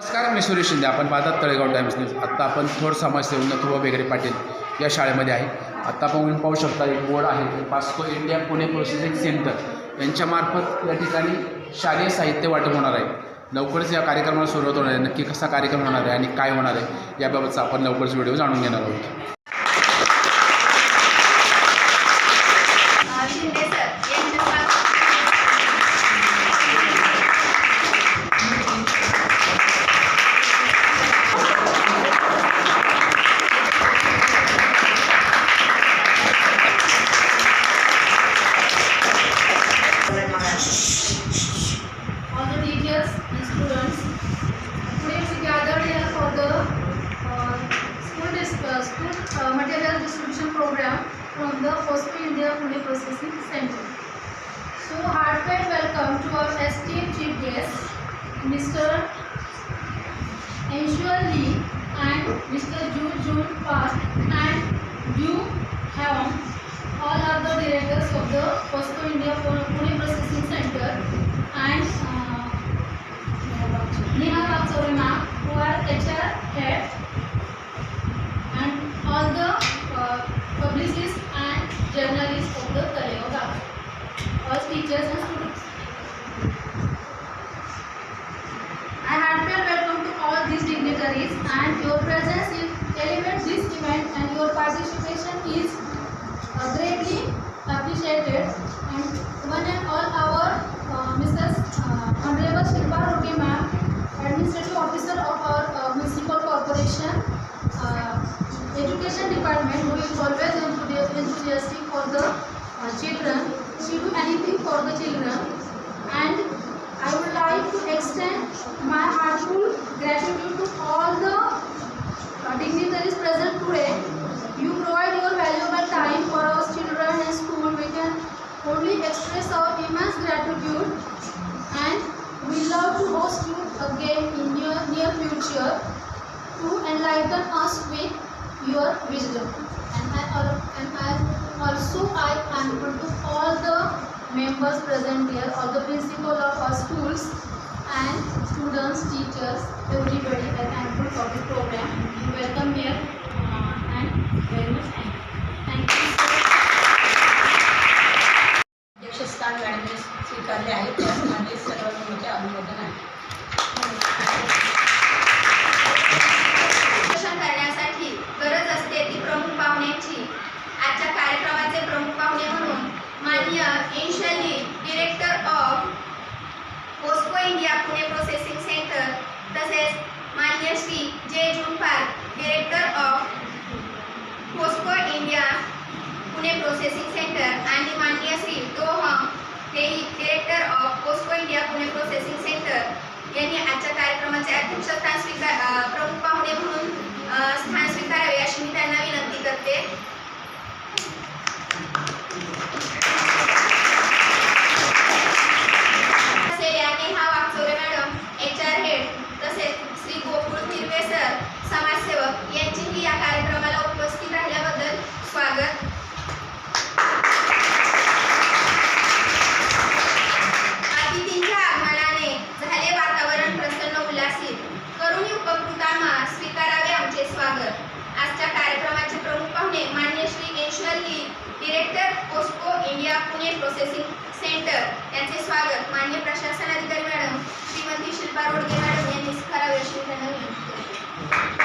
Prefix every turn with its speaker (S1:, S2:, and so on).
S1: नमस्कार मी सुरेश शिंदे. आपण पाहतात तळेगाव टाइम्स न्यूज. आत्ता आपण थोर समाजसेवक नथुबा बेगरे पाटील या शाळेमध्ये आहे. आत्ता आपण पाहू शकता एक बोर्ड आहे. POSCO India Pune processing centre. यांच्यामार्फत या ठिकाणी शालेय साहित्य वाटप होणार आहे. लवकरच या कार्यक्रमाला सुरुवात होणार आहे. नक्की कसा कार्यक्रम होणार आहे आणि काय होणार आहे याबाबतचा आपण लवकरच व्हिडिओ जाणून घेणार आहोत.
S2: India Pune Processing Center. So heartfelt welcome to our esteemed chief guest, Mr. Anshul Lee and Mr. Ju Jun Park and Yu Heong. All are the directors of the Fosco India teachers and students. I heartfelt welcome to all these dignitaries and your presence is elevates this event and your participation is uh, greatly appreciated and one and all our uh, Mrs. Uh, Honorable Shilpa Roti ma'am, Administrative Officer of our uh, Municipal Corporation, uh, Education Department who is always enthusiastic for the uh, children. She do anything for the children and I would like to extend my heartful gratitude to all the uh, dignitaries present today. You provide your valuable time for our children and school. We can only express our immense gratitude and we love to host you again in your near future to enlighten us with your wisdom. And I, and I also I am grateful to all the members present here, all the principal of our schools and students, teachers, everybody. I thankful for this program. You welcome here uh, and very much
S3: माननीय एनशली director of POSCO India Pune processing centre तसेच मान्य Shri J जुनपाल director of POSCO India Pune processing centre आणि मान्य श्री दोहम हेही director of POSCO India Pune processing centre यांनी आजच्या कार्यक्रमाचे अध्यक्षस्थान स्वीकार प्रमुख पाहुणे म्हणून पुणे प्रोसेसिंग सेंटर यांचे स्वागत. मान्य प्रशासन अधिकारी मॅडम श्रीमती शिल्पा रोडगे मॅडम यांनी करावे अशी त्यांना विनंती केली